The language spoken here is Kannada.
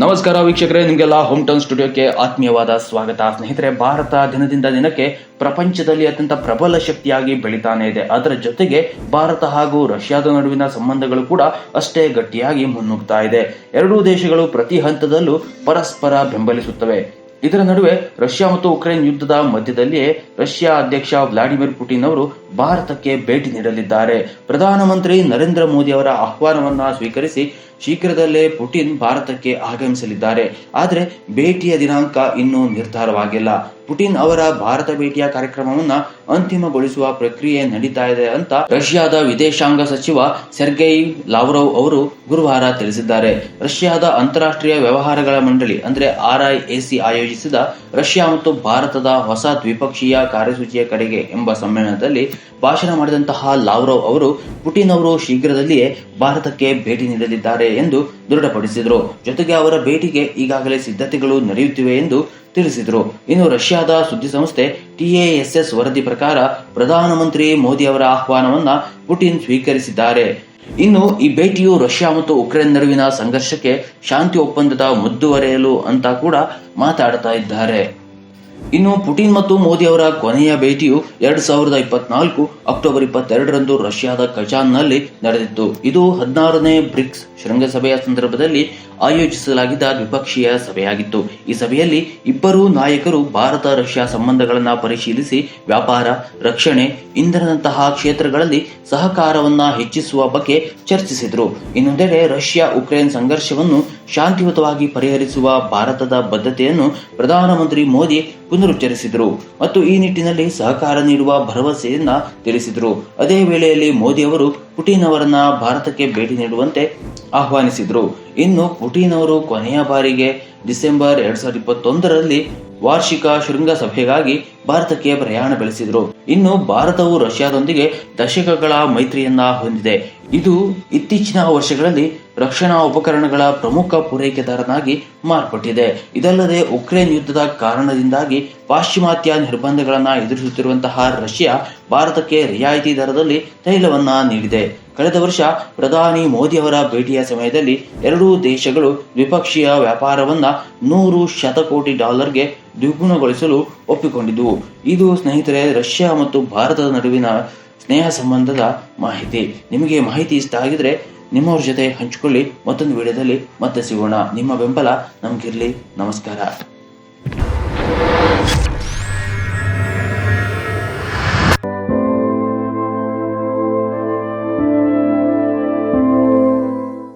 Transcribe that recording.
ನಮಸ್ಕಾರ ವೀಕ್ಷಕರೇ, ನಿಮಗೆಲ್ಲ ಹೋಮ್ ಟೌನ್ ಸ್ಟುಡಿಯೋಕ್ಕೆ ಆತ್ಮೀಯವಾದ ಸ್ವಾಗತ. ಸ್ನೇಹಿತರೆ, ಭಾರತ ದಿನದಿಂದ ದಿನಕ್ಕೆ ಪ್ರಪಂಚದಲ್ಲಿ ಅತ್ಯಂತ ಪ್ರಬಲ ಶಕ್ತಿಯಾಗಿ ಬೆಳಿತಾನೆ ಇದೆ. ಅದರ ಜೊತೆಗೆ ಭಾರತ ಹಾಗೂ ರಷ್ಯಾದ ನಡುವಿನ ಸಂಬಂಧಗಳು ಕೂಡ ಅಷ್ಟೇ ಗಟ್ಟಿಯಾಗಿ ಮುನ್ನುಗ್ತಾ ಇದೆ. ಎರಡೂ ದೇಶಗಳು ಪ್ರತಿ ಹಂತದಲ್ಲೂ ಪರಸ್ಪರ ಬೆಂಬಲಿಸುತ್ತವೆ. ಇದರ ನಡುವೆ ರಷ್ಯಾ ಮತ್ತು ಉಕ್ರೇನ್ ಯುದ್ಧದ ಮಧ್ಯದಲ್ಲಿಯೇ ರಷ್ಯಾ ಅಧ್ಯಕ್ಷ ವ್ಲಾಡಿಮಿರ್ ಪುಟಿನ್ ಅವರು ಭಾರತಕ್ಕೆ ಭೇಟಿ ನೀಡಲಿದ್ದಾರೆ. ಪ್ರಧಾನಮಂತ್ರಿ ನರೇಂದ್ರ ಮೋದಿ ಅವರ ಆಹ್ವಾನವನ್ನ ಸ್ವೀಕರಿಸಿ ಶೀಘ್ರದಲ್ಲೇ ಪುಟಿನ್ ಭಾರತಕ್ಕೆ ಆಗಮಿಸಲಿದ್ದಾರೆ. ಆದರೆ ಭೇಟಿಯ ದಿನಾಂಕ ಇನ್ನೂ ನಿರ್ಧಾರವಾಗಿಲ್ಲ. ಪುಟಿನ್ ಅವರ ಭಾರತ ಭೇಟಿಯ ಕಾರ್ಯಕ್ರಮವನ್ನ ಅಂತಿಮಗೊಳಿಸುವ ಪ್ರಕ್ರಿಯೆ ನಡೀತಾ ಇದೆ ಅಂತ ರಷ್ಯಾದ ವಿದೇಶಾಂಗ ಸಚಿವ ಸೆರ್ಗೈ ಲಾವ್ರೋವ್ ಅವರು ಗುರುವಾರ ತಿಳಿಸಿದ್ದಾರೆ. ರಷ್ಯಾದ ಅಂತಾರಾಷ್ಟ್ರೀಯ ವ್ಯವಹಾರಗಳ ಮಂಡಳಿ, ಅಂದ್ರೆ ಆರ್ಐಎಸಿ ಆಯೋಜಿಸಿದ ರಷ್ಯಾ ಮತ್ತು ಭಾರತದ ಹೊಸ ದ್ವಿಪಕ್ಷೀಯ ಕಾರ್ಯಸೂಚಿಯ ಕಡೆಗೆ ಎಂಬ ಸಮ್ಮೇಳನದಲ್ಲಿ ಭಾಷಣ ಮಾಡಿದಂತಹ ಲಾವ್ರೋವ್ ಅವರು ಪುಟಿನ್ ಅವರು ಶೀಘ್ರದಲ್ಲಿಯೇ ಭಾರತಕ್ಕೆ ಭೇಟಿ ನೀಡಲಿದ್ದಾರೆ ಎಂದು ದೃಢಪಡಿಸಿದರು. ಜೊತೆಗೆ ಅವರ ಭೇಟಿಗೆ ಈಗಾಗಲೇ ಸಿದ್ಧತೆಗಳು ನಡೆಯುತ್ತಿವೆ ಎಂದು ತಿಳಿಸಿದರು. ಇನ್ನು ರಷ್ಯಾದ ಸುದ್ದಿಸಂಸ್ಥೆ ಟಿಎಎಸ್ಎಸ್ ವರದಿ ಪ್ರಕಾರ ಪ್ರಧಾನಮಂತ್ರಿ ಮೋದಿ ಅವರ ಆಹ್ವಾನವನ್ನ ಪುಟಿನ್ ಸ್ವೀಕರಿಸಿದ್ದಾರೆ. ಇನ್ನು ಈ ಭೇಟಿಯು ರಷ್ಯಾ ಮತ್ತು ಉಕ್ರೇನ್ ನಡುವಿನ ಸಂಘರ್ಷಕ್ಕೆ ಶಾಂತಿ ಒಪ್ಪಂದದ ಮುದ್ದುವರೆಯಲು ಅಂತ ಕೂಡ ಮಾತಾಡ್ತಾ ಇದ್ದಾರೆ. ಇನ್ನು ಪುಟಿನ್ ಮತ್ತು ಮೋದಿ ಅವರ ಕೊನೆಯ ಭೇಟಿಯು ಎರಡ್ ಸಾವಿರದ ಇಪ್ಪತ್ನಾಲ್ಕು ಅಕ್ಟೋಬರ್ ಇಪ್ಪತ್ತೆರಡರಂದು ರಷ್ಯಾದ ಕಜಾನ್ನಲ್ಲಿ ನಡೆದಿತ್ತು. ಇದು ಹದಿನಾರನೇ ಬ್ರಿಕ್ಸ್ ಶೃಂಗಸಭೆಯ ಸಂದರ್ಭದಲ್ಲಿ ಆಯೋಜಿಸಲಾಗಿದ್ದ ದ್ವಿಪಕ್ಷೀಯ ಸಭೆಯಾಗಿತ್ತು. ಈ ಸಭೆಯಲ್ಲಿ ಇಬ್ಬರು ನಾಯಕರು ಭಾರತ ರಷ್ಯಾ ಸಂಬಂಧಗಳನ್ನು ಪರಿಶೀಲಿಸಿ ವ್ಯಾಪಾರ, ರಕ್ಷಣೆ, ಇಂಧನದಂತಹ ಕ್ಷೇತ್ರಗಳಲ್ಲಿ ಸಹಕಾರವನ್ನ ಹೆಚ್ಚಿಸುವ ಬಗ್ಗೆ ಚರ್ಚಿಸಿದರು. ಇನ್ನೊಂದೆಡೆ ರಷ್ಯಾ ಉಕ್ರೇನ್ ಸಂಘರ್ಷವನ್ನು ಶಾಂತಿಯುತವಾಗಿ ಪರಿಹರಿಸುವ ಭಾರತದ ಬದ್ಧತೆಯನ್ನು ಪ್ರಧಾನಮಂತ್ರಿ ಮೋದಿ ಪುನರುಚ್ಚರಿಸಿದರು ಮತ್ತು ಈ ನಿಟ್ಟಿನಲ್ಲಿ ಸಹಕಾರ ನೀಡುವ ಭರವಸೆಯನ್ನ ತಿಳಿಸಿದರು. ಅದೇ ವೇಳೆಯಲ್ಲಿ ಮೋದಿ ಅವರು ಪುಟಿನ್ ಅವರನ್ನ ಭಾರತಕ್ಕೆ ಭೇಟಿ ನೀಡುವಂತೆ ಆಹ್ವಾನಿಸಿದರು. ಇನ್ನು ಪುಟಿನ್ ಅವರು ಕೊನೆಯ ಬಾರಿಗೆ ಡಿಸೆಂಬರ್ ಎರಡ್ ಸಾವಿರದ ಇಪ್ಪತ್ತೊಂದರಲ್ಲಿ ವಾರ್ಷಿಕ ಶೃಂಗಸಭೆಗಾಗಿ ಭಾರತಕ್ಕೆ ಪ್ರಯಾಣ ಬೆಳೆಸಿದರು. ಇನ್ನು ಭಾರತವು ರಷ್ಯಾದೊಂದಿಗೆ ದಶಕಗಳ ಮೈತ್ರಿಯನ್ನ ಹೊಂದಿದೆ. ಇದು ಇತ್ತೀಚಿನ ವರ್ಷಗಳಲ್ಲಿ ರಕ್ಷಣಾ ಉಪಕರಣಗಳ ಪ್ರಮುಖ ಪೂರೈಕೆದಾರನಾಗಿ ಮಾರ್ಪಟ್ಟಿದೆ. ಇದಲ್ಲದೆ ಉಕ್ರೇನ್ ಯುದ್ಧದ ಕಾರಣದಿಂದಾಗಿ ಪಾಶ್ಚಿಮಾತ್ಯ ನಿರ್ಬಂಧಗಳನ್ನು ಎದುರಿಸುತ್ತಿರುವಂತಹ ರಷ್ಯಾ ಭಾರತಕ್ಕೆ ರಿಯಾಯಿತಿ ದರದಲ್ಲಿ ತೈಲವನ್ನ ನೀಡಿದೆ. ಕಳೆದ ವರ್ಷ ಪ್ರಧಾನಿ ಮೋದಿ ಅವರ ಭೇಟಿಯ ಸಮಯದಲ್ಲಿ ಎರಡೂ ದೇಶಗಳು ದ್ವಿಪಕ್ಷೀಯ ವ್ಯಾಪಾರವನ್ನ ನೂರು ಶತಕೋಟಿ ಡಾಲರ್ಗೆ ದ್ವಿಗುಣಗೊಳಿಸಲು ಒಪ್ಪಿಕೊಂಡಿದ್ದವು ಇದು ಸ್ನೇಹಿತರೆ, ರಷ್ಯಾ ಮತ್ತು ಭಾರತದ ನಡುವಿನ ಸ್ನೇಹ ಸಂಬಂಧದ ಮಾಹಿತಿ. ನಿಮಗೆ ಮಾಹಿತಿ ಇಷ್ಟ ಆಗಿದ್ರೆ ನಿಮ್ಮವ್ರ ಜೊತೆ ಹಂಚಿಕೊಳ್ಳಿ. ಮತ್ತೊಂದು ವಿಡಿಯೋದಲ್ಲಿ ಮತ್ತೆ ಸಿಗೋಣ. ನಿಮ್ಮ ಬೆಂಬಲ ನಮಗಿರಲಿ. ನಮಸ್ಕಾರ.